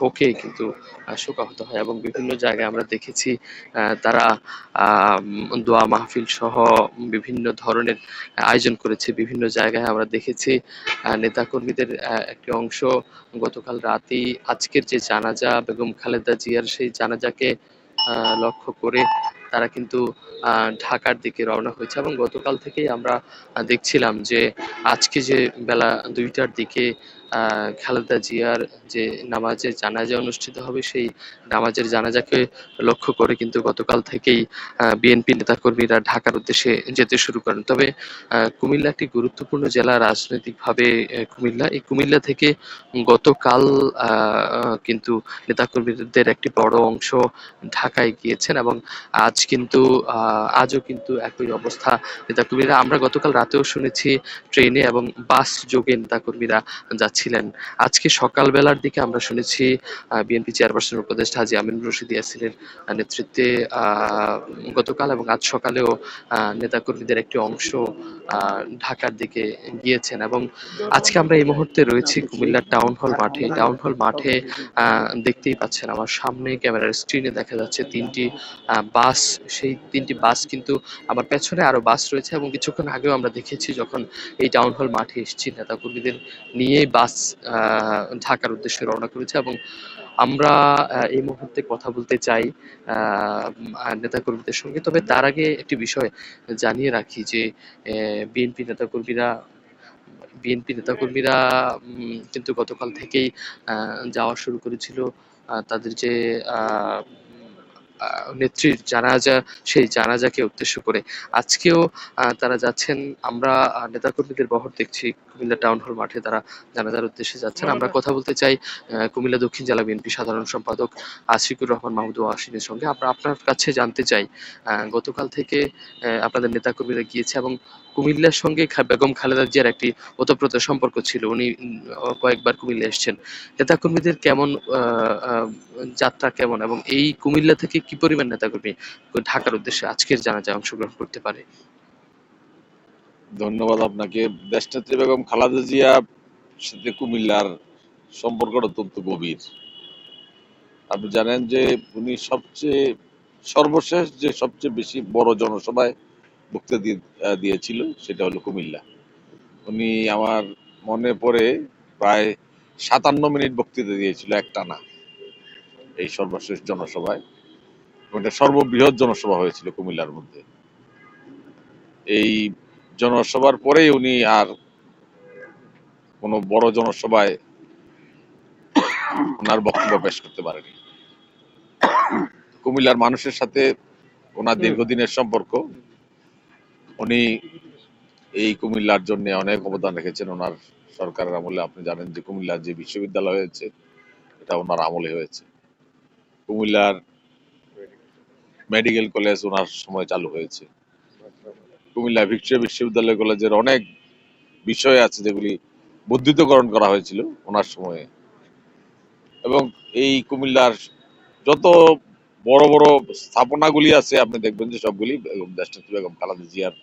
শোকে কিন্তু শোকাহত হয় এবং বিভিন্ন জায়গায় আমরা দেখেছি তারা দোয়া মাহফিল সহ বিভিন্ন ধরনের আয়োজন করেছে। বিভিন্ন জায়গায় আমরা দেখেছি নেতাকর্মীদের একটি অংশ গতকাল রাতেই আজকের যে জানাজা, বেগম খালেদা জিয়ার সেই জানাজাকে লক্ষ্য করে তারা কিন্তু ঢাকার দিকে রওনা হয়েছে এবং গতকাল থেকেই আমরা দেখছিলাম যে আজকে যে বেলা দুইটার দিকে খালেদা জিয়ার যে নামাজের জানাজা অনুষ্ঠিত হবে, সেই নামাজের জানাজাকে লক্ষ্য করে কিন্তু গতকাল থেকেই বিএনপি নেতাকর্মীরা ঢাকার উদ্দেশ্যে যেতে শুরু করেন। তবে কুমিল্লা একটি গুরুত্বপূর্ণ জেলা রাজনৈতিকভাবে কুমিল্লা। এই কুমিল্লা থেকে গতকাল কিন্তু নেতাকর্মীদের একটি বড় অংশ ঢাকায় গিয়েছেন এবং আজ কিন্তু আজও কিন্তু একই অবস্থা নেতাকর্মীরা। আমরা গতকাল রাতেও শুনেছি, ট্রেনে এবং বাস যোগে নেতাকর্মীরা যাচ্ছিলেন আজকে সকালবেলার দিকে আমরা শুনেছি বিএনপি চেয়ারপারসন উপদেষ্টা হাজি আমিন রশিদ ইয়াসিনের নেতৃত্বে গতকাল এবং আজ সকালেও নেতাকর্মীদের একটি অংশ ঢাকার দিকে গিয়েছেন এবং আজকে আমরা এই মুহূর্তে রয়েছি কুমিল্লার টাউন হল মাঠে। টাউন হল মাঠে দেখতেই পাচ্ছেন আমার সামনে ক্যামেরার স্ক্রিনে দেখা যাচ্ছে তিনটি বাস। সেই তিনটি বাস কিন্তু আমার পেছনে আরও বাস রয়েছে এবং কিছুক্ষণ আগেও আমরা দেখেছি যখন এই টাউন হল মাঠে এসেছি, নেতাকর্মীদের নিয়ে বাস আহ, ঢাকার উদ্দেশ্যে রওনা করেছে এবং আমরা এই মুহূর্তে কথা বলতে চাই নেতাকর্মীদের সঙ্গে। তবে তার আগে একটি বিষয় জানিয়ে রাখি যে বিএনপি নেতাকর্মীরা বিএনপি নেতাকর্মীরা কিন্তু গতকাল থেকেই যাওয়া শুরু করেছিল। তাদের যে নেত্রীর জানাজা সেই জানাজাকে উদ্দেশ্য করে। আজকেও তারা যাচ্ছেন। আমরা নেতাকর্মীদের বহর দেখছি। কুমিল্লা টাউন হল মাঠে তারা জানাজার উদ্দেশ্যে যাচ্ছেন। আমরা কথা বলতে চাই কুমিল্লা দক্ষিণ জেলা বিএনপি সাধারণ সম্পাদক আশিকুর রহমান মাহমুদ ওয়াসিনের সঙ্গে। আমরা আপনার কাছে জানতে চাই আহ, গতকাল থেকে আপনাদের নেতাকর্মীরা গিয়েছে এবং কুমিল্লার সঙ্গে বেগম খালেদা জিয়ার একটি ওতপ্রোত সম্পর্ক ছিল। উনি কয়েকবার কুমিল্লা এসেছেন। নেতাকর্মীদের কেমন যাত্রা কেমন এবং এই কুমিল্লা থেকে কি পরিমাণ নেতাকর্মী ঢাকার উদ্দেশ্যে আজকের জানাজায় অংশগ্রহণ করতে পারে? ধন্যবাদ আপনাকে। দেশনেত্রী বেগম খালেদা জিয়া, সাথে কুমিল্লার সম্পর্কটা অত্যন্ত গভীর। আপনি জানেন যে উনি সবচেয়ে, সর্বশেষ যে সবচেয়ে বেশি বড় জনসভায় বক্তৃতা দিয়ে- দিয়েছিল সেটা হলো কুমিল্লা। উনি আমার মনে পড়ে প্রায় সাতান্ন মিনিট বক্তৃতা দিয়েছিল একটানা এই সর্বশেষ জনসভায়। ওটা সর্ববৃহৎ জনসভা হয়েছিল কুমিল্লার মধ্যে। এই জনসভার পরেই উনি আর কোনো বড় জনসভায় ওনার বক্তব্য পেশ করতে পারেনি। কুমিল্লার মানুষের সাথে ওনার দীর্ঘদিনের সম্পর্ক, উনি এই কুমিল্লার জন্য অনেক অবদান রেখেছেন। ওনার সরকারের আমলে আপনি জানেন যে কুমিল্লার যে বিশ্ববিদ্যালয় হয়েছে, এটা ওনার আমলে হয়েছে। কুমিল্লার মেডিকেল কলেজ ওনার সময় চালু হয়েছে। কুমিল্লা ভিক্টোরিয়া বিশ্ববিদ্যালয় কলেজের অনেক বিষয় আছে যেগুলি বুদ্ধিতকরণ করা হয়েছিল ওনার সময়ে। এবং এই কুমিল্লার যত বড় বড় স্থাপনাগুলি আছে, আপনি দেখবেন যে সবগুলি বেগম, দেশনেত্রী বেগম খালেদা জিয়ার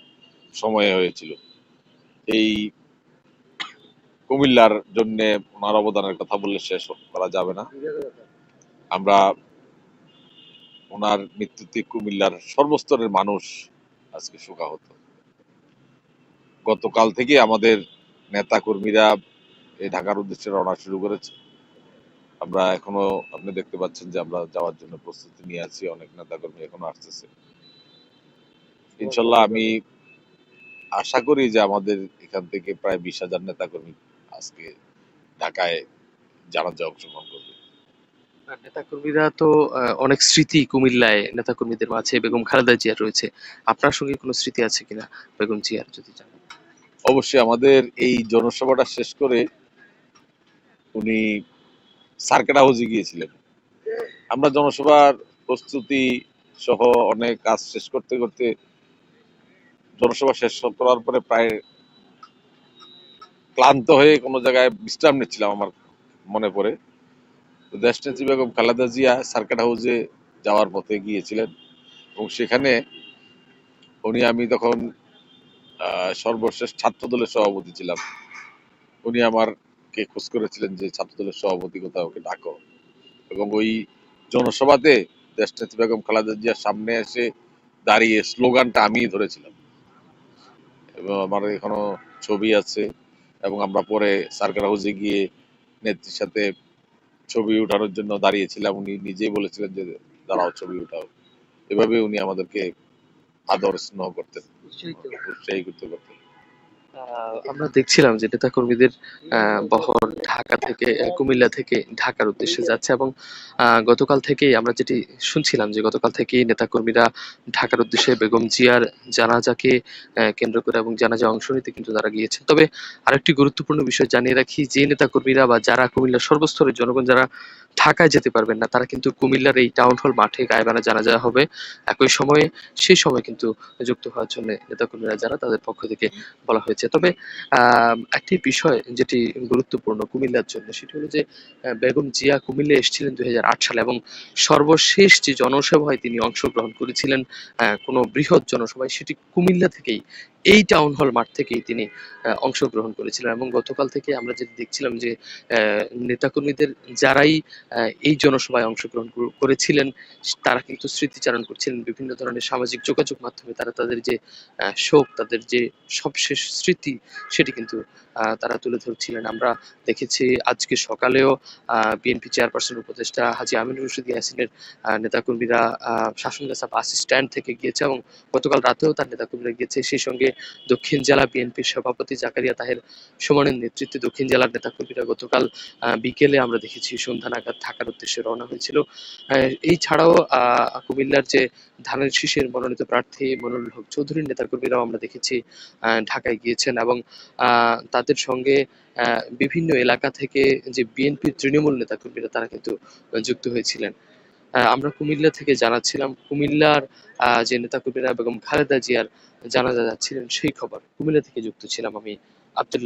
সময়ে হয়েছিল। এই কুমিল্লার জন্য ওনার অবদানের কথা বললে শেষ করা যাবে না। আমরা ওনার মৃত্যুতে কুমিল্লার সর্বস্তরের মানুষ আজকে শোকাহত। গতকাল থেকে আমাদের নেতা কর্মীরা এই ঢাকার উদ্দেশ্যে রওনা শুরু করেছে। আমরা এখনও আপনি দেখতে পাচ্ছেন যে আমরা যাওয়ার জন্য প্রস্তুতি নিয়ে আছি, অনেক নেতা কর্মী এখনও আসতেছে। ইনশাল্লাহ আমি আশা করি যে আমাদের এখান থেকে প্রায় বিশ হাজার নেতা কর্মী আজকে ঢাকায় জানাজা অংশগ্রহণ করবে। নেতাকর্মীরা তো অনেক স্মৃতি কুমিল্লায় নেতাকর্মীদের মাঝে, বেগম খালেদা জিয়ার রয়েছে। আপনার সঙ্গে কোনো স্মৃতি আছে কিনা, বেগম জিয়ার যদি জানেন? অবশ্যই আমাদের এই জনসভাটা শেষ করে উনি সার্কেট হাউসে গিয়েছিলেন। আমরা জনসভার প্রস্তুতি সহ অনেক কাজ শেষ করতে করতে জনসভা শেষ করার পরে প্রায় ক্লান্ত হয়ে কোনো জায়গায় বিশ্রাম নিচ্ছিলাম আমার মনে পড়ে। দেশনেত্রী বেগম খালেদা জিয়া সার্কেট হাউসে যাওয়ার পথে গিয়েছিলেন এবং সেখানে উনি আমি তখন সর্বশেষ ছাত্র দলের সভাপতি ছিলাম। উনি আমারকে খোঁজ করেছিলেন যে ছাত্র দলের সভাপতি কোথাও ওকে ডাকো। এবং ওই জনসভাতে দেশনেত্রী বেগম খালেদা জিয়ার সামনে এসে দাঁড়িয়ে স্লোগানটা আমি ধরেছিলাম। এবং আমার এখনও ছবি আছে এবং আমরা পরে সার্কার হাউসে গিয়ে নেত্রীর সাথে ছবি উঠানোর জন্য দাঁড়িয়েছিলাম উনি নিজেই বলেছিলেন যে দাঁড়াও ছবি উঠাও। এভাবে উনি আমাদেরকে আদর স্নেহ করতেন উৎসাহী করতে করতেন। আমরা দেখছিলাম যে নেতা কর্মীদের বহর ঢাকা থেকে কুমিল্লা থেকে ঢাকার উদ্দেশ্যে যাচ্ছে এবং গতকাল থেকেই আমরা যেটি শুনছিলাম যে গতকাল থেকেই নেতা কর্মীরা ঢাকার উদ্দেশ্যে বেগম জিয়ার জানাজাকে কেন্দ্র করে এবং জানাজা অংশ নিতে কিন্তু তারা গিয়েছে তবে আরেকটি গুরুত্বপূর্ণ বিষয় জানিয়ে রাখি, যে নেতা কর্মীরা বা যারা কুমিল্লার সর্বস্তরের জনগণ যারা ঢাকায় যেতে পারবেন না, তারা কিন্তু কুমিল্লার এই টাউন হল মাঠে গায়েবানা জানাজা হবে একই সময়ে, সেই সময় কিন্তু যুক্ত হওয়ার জন্য নেতাকর্মীরা যারা তাদের পক্ষ থেকে বলা হয়েছে তবে একটি বিষয় যেটি গুরুত্বপূর্ণ কুমিল্লার জন্য, সেটি হলো যে বেগম জিয়া কুমিল্লা এসেছিলেন দুই হাজার আট সালে এবং সর্বশেষ যে জনসভায় তিনি অংশগ্রহণ করেছিলেন কোনো বৃহৎ জনসভায়, সেটি কুমিল্লা থেকেই এই টাউন হল মাঠ থেকেই তিনি অংশগ্রহণ করেছিলেন এবং গতকাল থেকে আমরা যেটি দেখছিলাম যে নেতাকর্মীদের যারাই এই জনসভায় অংশগ্রহণ কর- করেছিলেন তারা কিন্তু স্মৃতিচারণ করছিলেন। বিভিন্ন ধরনের সামাজিক যোগাযোগ মাধ্যমে তারা তাদের যে শোক তাদের যে সবশেষ স্মৃতি সেটি কিন্তু তারা তুলে ধরছিলেন। আমরা দেখেছি আজকে সকালেও বিএনপি চেয়ারপারসন উপদেষ্টা হাজি আমিনুর রশিদ ইয়াসিনের নেতাকর্মীরা আহ, শাসনগাছা বাস স্ট্যান্ড থেকে গিয়েছে এবং গতকাল রাতেও তার নেতাকর্মীরা গিয়েছে। সেই সঙ্গে দক্ষিণ জেলা বিএনপির সভাপতি জাকারিয়া তাহের সুমনের নেতৃত্বে দক্ষিণ জেলার নেতাকর্মীরা গতকাল বিকেলে আমরা দেখেছি সন্ধ্যা নাগাদ ঢাকার উদ্দেশ্যে রওনা হয়েছিল। এই ছাড়াও কুমিল্লার যে ধানের শীষের মনোনীত প্রার্থী মনুল হক চৌধুরীর নেতাকর্মীরাও আমরা দেখেছি ঢাকায় গিয়েছেন এবং তাদের সঙ্গে বিভিন্ন এলাকা থেকে যে বিএনপির তৃণমূল নেতাকর্মীরা তারা কিন্তু যুক্ত হয়েছিলেন। আমরা কুমিল্লা থেকে জানাচ্ছিলাম, কুমিল্লার যে নেতাকর্মীরা বেগম খালেদা জিয়ার জানাজা যাচ্ছিলেন, সেই খবর। কুমিল্লা থেকে যুক্ত ছিলাম আমি আব্দুল্লাহ।